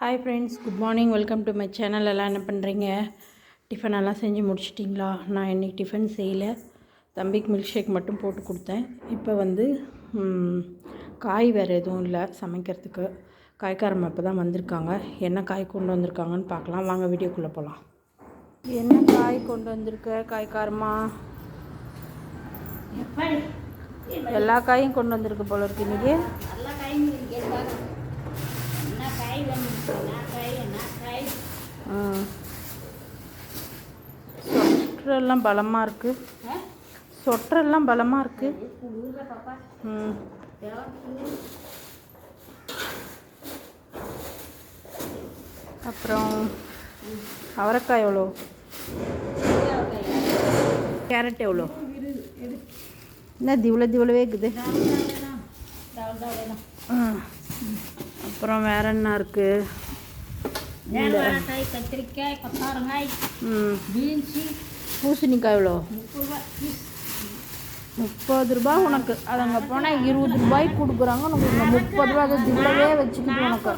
Hi friends good morning welcome to my channel எல்லாம் என்ன பண்ணுறீங்க டிஃபன் எல்லாம் செஞ்சு முடிச்சிட்டிங்களா? நான் இன்றைக்கி டிஃபன் செய்யலை. தம்பிக்கு மில்க் ஷேக் மட்டும் போட்டு கொடுத்தேன். இப்போ வந்து காய் வேறு எதுவும் இல்லை சமைக்கிறதுக்கு. காய்க்காரம்மா இப்போ தான் வந்திருக்காங்க. என்ன காய் கொண்டு வந்திருக்காங்கன்னு பார்க்கலாம். வாங்க வீடியோக்குள்ளே போகலாம் என்ன காய் கொண்டு வந்திருக்க? காய்க்காரம்மா எப்படி எல்லா காயும் கொண்டு வந்திருக்கு போல இருக்கு இன்றைக்கி நல்ல காய் கேட்பாங்க என்ன காய் வேணும் என்ன காய் என்ன காய் சொற்றெல்லாம் பலமாக இருக்குது ஆ? சொற்றெல்லாம் பலமாக இருக்குது ம். அப்புறம் அவரைக்காய் எவ்வளோ? கேரட் எவ்வளோ? என்ன திவ்வளோ திவ்வளவே இருக்குது. ம். அப்புறம் வேற என்ன இருக்குது கத்திரிக்காய் பீன்ஸு. பூசணிக்காய் எவ்வளோ? முப்பது ரூபா ரூபாய் உனக்கு. அது அங்கே போனால் இருபது ரூபாய்க்கு கொடுக்குறாங்க. உனக்கு முப்பது ரூபா அதை திவ்வளவே வச்சுக்கிட்டு உனக்கு.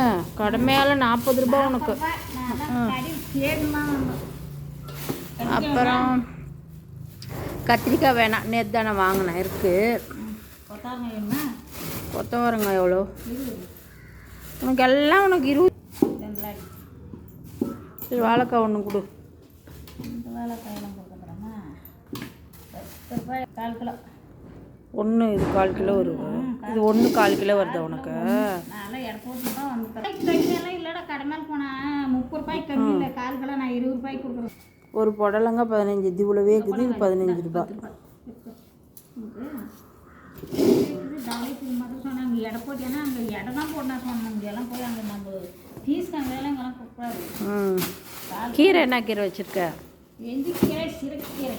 ஆ கடுமையால் நாற்பது ரூபாய் உனக்கு. அப்புறம் கத்திரிக்காய் வேணாம். நேற்று தானே வாங்கினேன். இருக்குது கொத்தவரங்காய் எவ்வளோ? உனக்கு எல்லாம் உனக்கு இருபது வாழைக்காய் ஒன்று கொடு. இந்த வேலை காயெல்லாம் கொடுக்குறோமா பத்து ரூபாய் கால் கிலோ. ஒன்று இது கால் கிலோ வரும் இது ஒன்று கால். கிலோ வருதா உனக்கு? ஒரு புடலங்க பதினஞ்சு இது இவ்வளோவே இருக்குது இது பதினஞ்சு ரூபாய். டவுனுக்கு மட்டும் சொன்னாங்க. எடை போட்டியானா அங்கே இடம் தான் போட்டா சொன்னாங்க. இங்கெல்லாம் போய் அங்கே நம்ம ஃபீஸ் அங்கெல்லாம் இங்கெல்லாம் ம். கீரை என்ன கீரை வச்சுருக்க? வெந்திக்கீரை சிறுக்கீரை.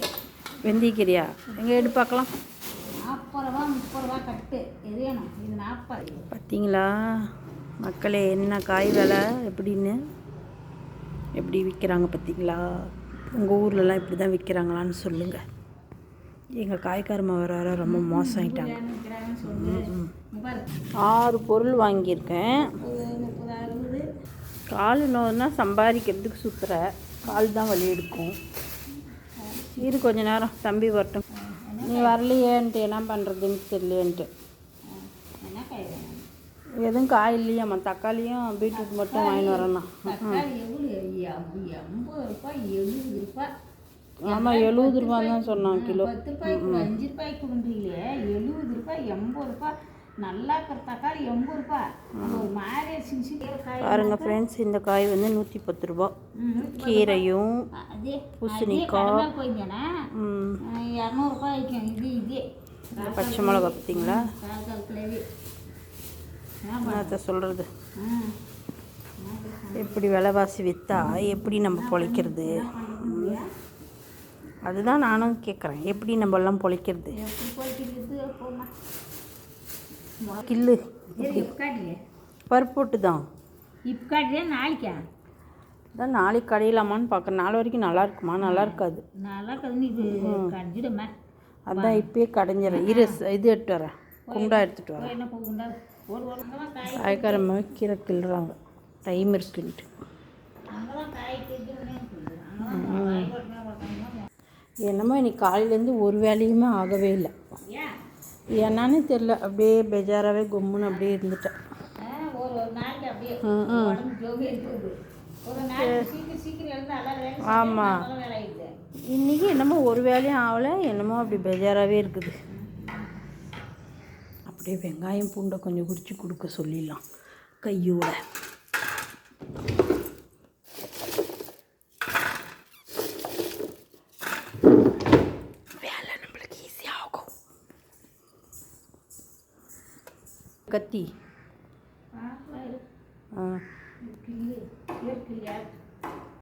வெந்தயக்கீரையா எங்கே எடு பார்க்கலாம் நாற்பது ரூபா முப்பது ரூபா கட்டு. எது வேணும்? இது நாற்பது. பார்த்தீங்களா மக்களே என்ன காய் விலை? எப்படின்னு? எப்படி விற்கிறாங்க பார்த்தீங்களா உங்கள் ஊர்லலாம் இப்படி தான் விற்கிறாங்களான்னு சொல்லுங்கள் எங்கள் காய்காரம்மா வர வர ரொம்ப மோசம் பாரு. ஆறு பொருள் வாங்கியிருக்கேன். கால் நோன்னா சம்பாதிக்கிறதுக்கு சுற்றுற கால் தான் வலி எடுக்கும். இரு கொஞ்ச நேரம். தம்பி வரட்டும். நீ வரலையேன்ட்டு என்ன பண்ணுறதுன்னு தெரியலேன்ட்டு எதுவும் காய் இல்லையாம்மா தக்காளியும் பீட்ரூட் மட்டும் வாங்கின்னு வரேண்ணா எழுபது ரூபாய் ஆமாம் எழுபது ரூபா தான் சொன்னான் கிலோ. பத்து ரூபாய் கொடு அஞ்சு ரூபாய் கொடுன்றீங்களே எழுபது ரூபாய் எண்பது ரூபாய். நல்லா இருக்கிற தக்காளி எண்பது ரூபாய். பாருங்கள் ஃப்ரெண்ட்ஸ் இந்த காய் வந்து நூற்றி பத்து ரூபா கீரையும் பூசணிக்காய். இரநூறுபா இது இதே. பச்சை மிளகா பார்த்தீங்களா என்னத்த சொல்கிறது எப்படி விலைவாசி விற்றா எப்படி நம்ம பொழைக்கிறது? அதுதான் நானும் கேட்குறேன் எப்படி நம்ம எல்லாம் பொழைக்கிறது? கில்லு. சரி இப்போ காட்டுறியே? பருப்பு போட்டு தான் இப்போ காட்டுறியா? நாளைக்கா? அதான் நாளைக்கு கடையிலாமான்னு பார்க்குறேன் நாளை வரைக்கும் நல்லா இருக்குமா? நல்லா இருக்காது. நல்லா கடிச்சிடுமே அதான் இப்பயே கடைஞ்சிடறேன் இரு இது எடுத்து வரேன். குண்டா எடுத்துகிட்டு வரேன். காய்க்காரம்மா கீரை கிள்ளுறாங்க. டைம் இருக்குன்ட்டு என்னமோ இன்னைக்கு காலையிலேருந்து ஒரு வேலையுமே ஆகவே இல்லை. என்னன்னு தெரில அப்படியே பெஜாராகவே கும்முன்னு அப்படியே இருந்துட்டேன். ஆ, ஒரு ஒரு நாளைக்கு அப்படியே ம், ம். உடம்பு ஜோகி இருக்குது ஒரு நாளைக்கு சீக்கிரம் சீக்கிரம் எழுந்து நல்லா வேலை ஆமா. நல்ல வேலை ஆயிடுது. இன்றைக்கி என்னமோ ஒரு வேலையும் ஆகலை என்னமோ அப்படி பெஜாராகவே இருக்குது. அப்படியே வெங்காயம் பூண்டை கொஞ்சம் குறித்து கொடுக்க சொல்லிடலாம் கையோட. கத்தி பார்க்கலாம்